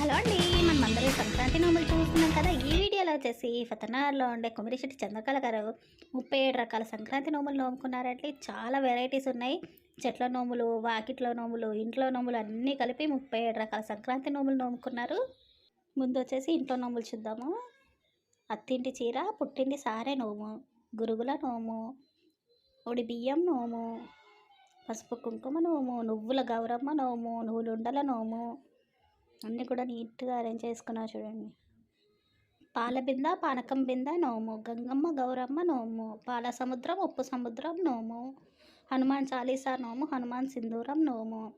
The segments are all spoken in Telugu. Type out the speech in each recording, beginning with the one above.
హలో అండి మనం అందరూ సంక్రాంతి నోములు చూస్తున్నాం కదా. ఈ వీడియోలో వచ్చేసి ఫతనార్లో ఉండే కుమిరిశెట్టి చంద్రకళ గారు ముప్పై ఏడు రకాల సంక్రాంతి నోములు నోముకున్నారంటే చాలా వెరైటీస్ ఉన్నాయి. చెట్ల నోములు వాకిట్లో నోములు ఇంట్లో నోములు అన్నీ కలిపి ముప్పై ఏడు రకాల సంక్రాంతి నోములు నోముకున్నారు. ముందు వచ్చేసి ఇంట్లో నోములు చూద్దాము. అత్తింటి చీర పుట్టింటి సారే నోము గురుగుల నోము ఒడి బియ్యం నోము పసుపు కుంకుమ నోము నువ్వుల గౌరమ్మ నోము నువ్వులుండల నోము అన్నీ కూడా నీట్గా అరేంజ్ చేసుకున్నా చూడండి. పాల బింద పానకం బింద నోము. గంగమ్మ గౌరమ్మ నోము. పాల సముద్రం ఉప్పు సముద్రం నోము. హనుమాన్ చాలీసా నోము. హనుమాన్ సింధూరం నోము.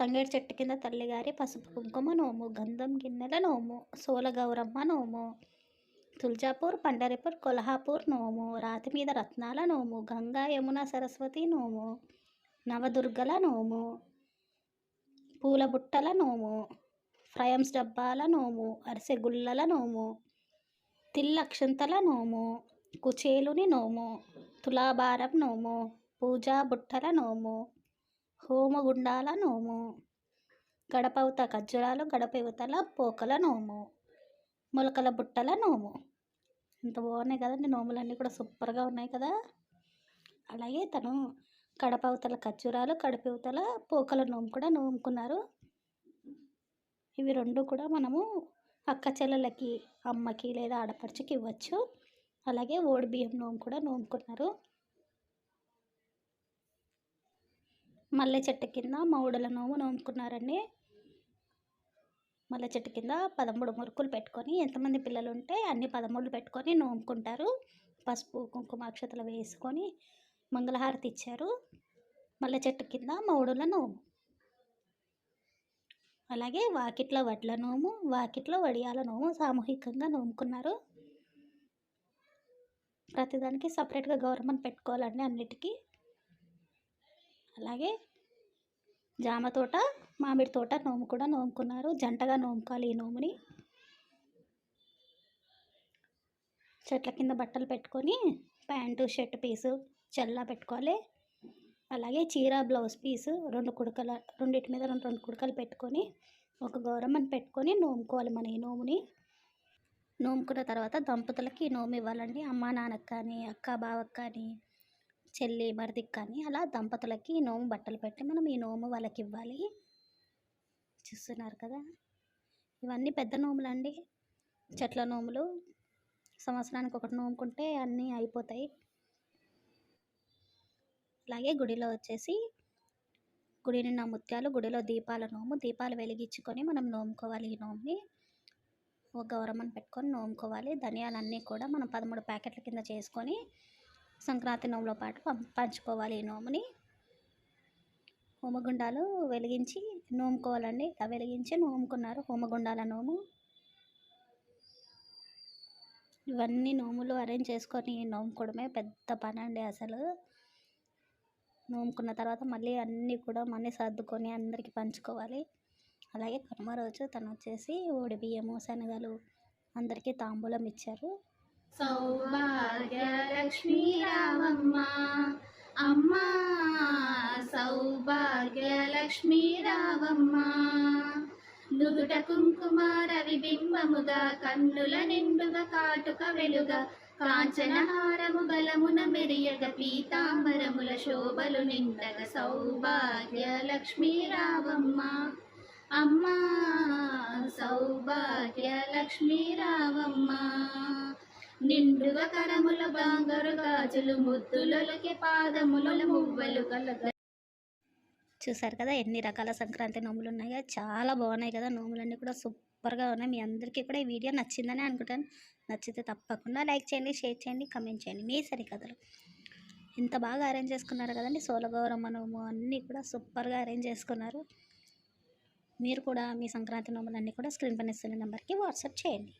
తంగేడు చెట్టు కింద తల్లిగారి పసుపు కుంకుమ నోము. గంధం గిన్నెల నోము. సోల గౌరమ్మ నోము. తుల్జాపూర్ పండరిపూర్ కొల్హాపూర్ నోము. రాతి మీద రత్నాల నోము. గంగా యమున సరస్వతి నోము. నవదుర్గల నోము. పూల బుట్టల నోము. ఫ్రయమ్స్ డబ్బాల నోము అరిసెగుళ్ళల నోము తిల్లక్షంతల నోము కుచేలుని నోము తులాభారం నోము పూజా బుట్టల నోము హోమగుండాల నోము గడపవత ఖజ్జురాలు గడపవతల పోకల నోము మొలకల బుట్టల నోము. ఇంత బాగున్నాయి కదండి నోములన్నీ కూడా సూపర్గా ఉన్నాయి కదా. అలాగే తను కడపవతల ఖర్జూరాలు కడపవతల పోకల నోము కూడా నోముకున్నారు. ఇవి రెండు కూడా మనము అక్క చెల్లెలకి అమ్మకి లేదా ఆడపడుచుకి ఇవ్వచ్చు. అలాగే ఓడి బియ్యం నోము కూడా నోముకున్నారు మల్లె చెట్టు కింద మౌడల నోము నోముకున్నారండి మల్లె చెట్టు కింద పదమూడు మురుకులు పెట్టుకొని ఎంతమంది పిల్లలు ఉంటే అన్ని పదమూడు పెట్టుకొని నోముకుంటారు పసుపు కుంకుమ అక్షతలు వేసుకొని మంగళహారతి ఇచ్చారు. మల్లె చెట్టు కింద మౌడుల నోము అలాగే వాకిట్లో వడ్ల నోము వాకిట్లో వడియాల నోము సామూహికంగా నోముకున్నారు. ప్రతిదానికి సపరేట్గా గవర్నమెంట్ పెట్టుకోవాలండి అన్నిటికీ. అలాగే జామ తోట మామిడి తోట నోము కూడా నోముకున్నారు. జంటగా నోముకోవాలి ఈ నోముని. చెట్ల కింద బట్టలు పెట్టుకొని ప్యాంటు షర్ట్ పీసు చల్లా పెట్టుకోవాలి. అలాగే చీర బ్లౌజ్ పీసు రెండు కుడకల రెండింటి మీద రెండు రెండు కుడకలు పెట్టుకొని ఒక గౌరమ్మని పెట్టుకొని నోముకోవాలి మన ఈ నోముని. నోముకున్న తర్వాత దంపతులకి నోము ఇవ్వాలండి. అమ్మ నాన్నకు కానీ అక్క బావకి కానీ చెల్లి మరిదికి కానీ అలా దంపతులకి నోము బట్టలు పెట్టి మనం ఈ నోము వాళ్ళకి ఇవ్వాలి. చూస్తున్నారు కదా? ఇవన్నీ పెద్ద నోములు అండి చెట్ల నోములు. సంవత్సరానికి ఒకటి నోముకుంటే అన్నీ అయిపోతాయి. అలాగే గుడిలో వచ్చేసి గుడి నిండా ముత్యాలు గుడిలో దీపాల నోము దీపాలు వెలిగించుకొని మనం నోముకోవాలి ఈ నోముని. ఒక గౌరమ్మను పెట్టుకొని నోముకోవాలి. ధనియాలన్నీ కూడా మనం పదమూడు ప్యాకెట్ల కింద చేసుకొని సంక్రాంతి నోములో పాటు పం- పంచుకోవాలి ఈ నోముని. హోమగుండాలు వెలిగించి నోముకోవాలండి. ఇలా వెలిగించి నోముకున్నారు హోమగుండాల నోము. ఇవన్నీ నోములు అరేంజ్ చేసుకొని నోముకోవడమే పెద్ద పని అండి అసలు. నోముకున్న తర్వాత మళ్ళీ అన్నీ కూడా మనీ సర్దుకొని అందరికీ పంచుకోవాలి. అలాగే కనుమ రోజు తను వచ్చేసి ఓడి బియ్యము శనగలు అందరికీ తాంబూలం ఇచ్చారు. సౌభాగ్య రామమ్మ అమ్మ సౌభాగ్య లక్ష్మీ నుదుట కుంకుమార విబింబముగా కన్నుల నిండుగా కాటుక వెలుగా కాంచనహారము బలమున మెరియగ పీతాంబరముల శోభలు నిండగ సౌభాగ్య లక్ష్మీ రామమ్మ అమ్మా సౌభాగ్య లక్ష్మీ రావమ్మ. నిండుగ కరముల బంగారు గాజులు ముద్దులకి పాదముల మువ్వలు కలగ. చూసారు కదా ఎన్ని రకాల సంక్రాంతి నోములు ఉన్నాయో? చాలా బాగున్నాయి కదా నోములన్నీ కూడా సూపర్గా ఉన్నాయి. మీ అందరికీ కూడా ఈ వీడియో నచ్చిందని అనుకుంటాను. నచ్చితే తప్పకుండా లైక్ చేయండి షేర్ చేయండి కమెంట్ చేయండి. మీ సరికథలు. ఇంత బాగా అరేంజ్ చేసుకున్నారు కదండి సోలగౌరమ్మ నోము అన్నీ కూడా సూపర్గా అరేంజ్ చేసుకున్నారు. మీరు కూడా మీ సంక్రాంతి నోములన్నీ కూడా స్క్రీన్ పనిస్తున్న నెంబర్కి వాట్సాప్ చేయండి.